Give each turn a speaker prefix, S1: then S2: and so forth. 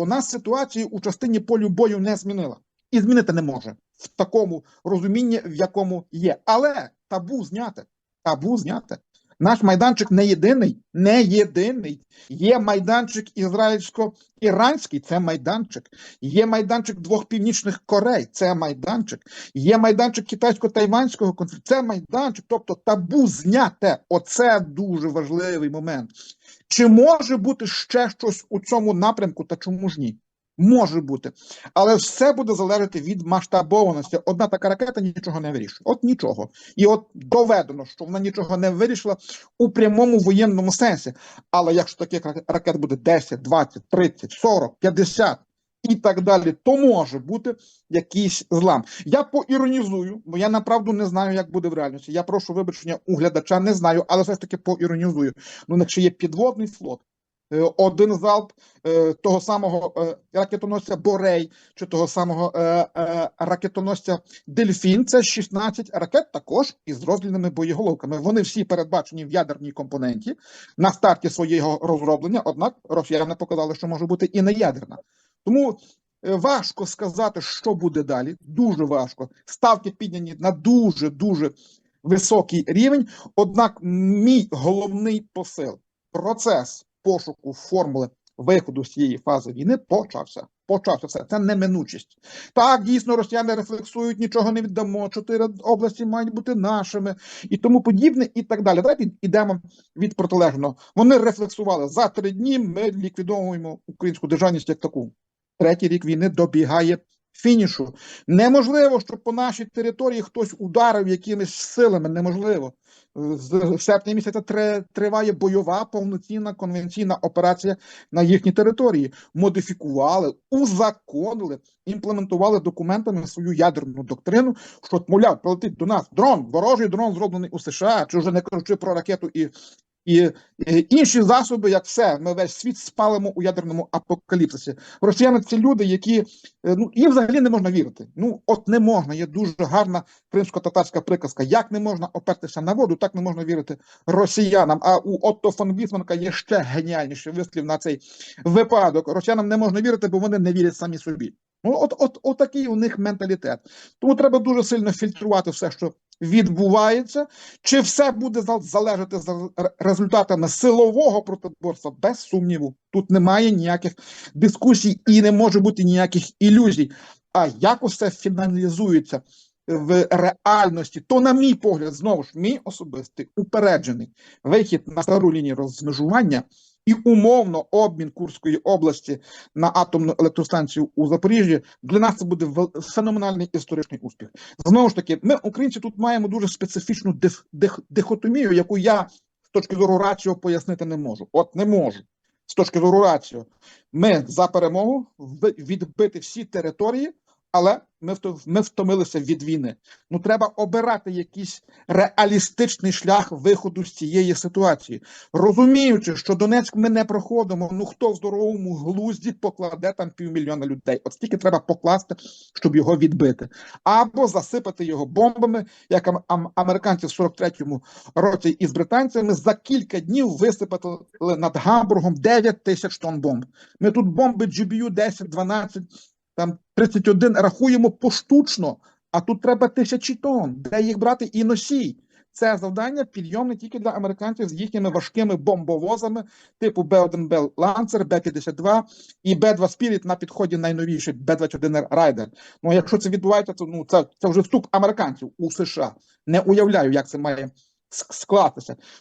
S1: вона ситуацію у частині полю бою не змінила і змінити не може в такому розумінні, в якому є. Але табу зняти, Табу зняте. Наш майданчик не єдиний, не єдиний. Є майданчик ізраїльсько-іранський, це майданчик. Є майданчик двох північних Корей, це майданчик. Є майданчик китайсько-тайванського конфлікту, це майданчик. Тобто табу зняте. Оце дуже важливий момент. Чи може бути ще щось у цьому напрямку, та чому ж ні? Може бути, але все буде залежати від масштабованості. Одна така ракета нічого не вирішує. От нічого. І от доведено, що вона нічого не вирішила у прямому воєнному сенсі. Але якщо таких ракет буде 10, 20, 30, 40, 50 і так далі, то може бути якийсь злам. Я поіронізую, бо я направду не знаю, як буде в реальності. Я прошу вибачення у глядача, не знаю, але все ж таки поіронізую. Ну, якщо є підводний флот, один залп е, того самого е, ракетоносця Борей чи того самого е, е, ракетоносця Дельфін. Це 16 ракет також із роздільними боєголовками. Вони всі передбачені в ядерній компоненті на старті свого розроблення. Однак росіяни показали, що може бути і не ядерна. Тому е, важко сказати, що буде далі. Дуже важко. Ставки підняні на дуже дуже високий рівень. Однак, мій головний посил, процес пошуку формули виходу з цієї фази війни почався. Почався все. Це неминучість. Так, дійсно, росіяни рефлексують, нічого не віддамо. Чотири області мають бути нашими і тому подібне, і так далі. Давайте йдемо від протилежного. Вони рефлексували за три дні. Ми ліквідовуємо українську державність як таку. Третій рік війни добігає фінішу. Неможливо, щоб по нашій території хтось ударив якимись силами. Неможливо. З серпня місяця триває бойова повноцінна конвенційна операція на їхній території. Модифікували, узаконили, імплементували документами свою ядерну доктрину, що, мовляв, прилетить до нас дрон, ворожий дрон зроблений у США, чи вже не кажучи про ракету і. І е, інші засоби, як все, ми весь світ спалимо у ядерному апокаліпсисі. Росіяни це люди, які е, ну їм взагалі не можна вірити. Ну от не можна. Є дуже гарна кримсько-татарська приказка. Як не можна опертися на воду, так не можна вірити росіянам. А у Отто фон Бісманка є ще геніальніший вислів на цей випадок. Росіянам не можна вірити, бо вони не вірять самі собі. Ну, от, от, от такий у них менталітет. Тому треба дуже сильно фільтрувати все, що відбувається. Чи все буде залежати за результатами силового протиборства? Без сумніву. Тут немає ніяких дискусій і не може бути ніяких ілюзій. А як усе фіналізується в реальності, то, на мій погляд, знову ж мій особистий упереджений вихід на стару лінію розмежування і умовно обмін Курської області на атомну електростанцію у Запоріжжі для нас це буде феноменальний історичний успіх. Знову ж таки, ми, українці, тут маємо дуже специфічну диф, дих, дихотомію, яку я з точки зору раціо пояснити не можу. От не можу. З точки зору раціо, ми за перемогу відбити всі території, але ми, ми втомилися від війни. Ну треба обирати якийсь реалістичний шлях виходу з цієї ситуації, розуміючи, що Донецьк ми не проходимо. Ну хто в здоровому глузді покладе там півмільйона людей? От стільки треба покласти, щоб його відбити, або засипати його бомбами, як ам- ам- американці в 43-му році із британцями за кілька днів висипали над Гамбургом 9 тисяч тонн бомб. Ми тут бомби GBU 10, 12, там 31 рахуємо поштучно, а тут треба тисячі тонн. Де їх брати і носій? Це завдання підйомне тільки для американців з їхніми важкими бомбовозами, типу Б-1 Bell Lancer, Б-52 і Б-2 Spirit на підході найновіший Б-21 Райдер. Ну, якщо це відбувається, то ну це, це вже вступ американців у США. Не уявляю, як це має с- скластися.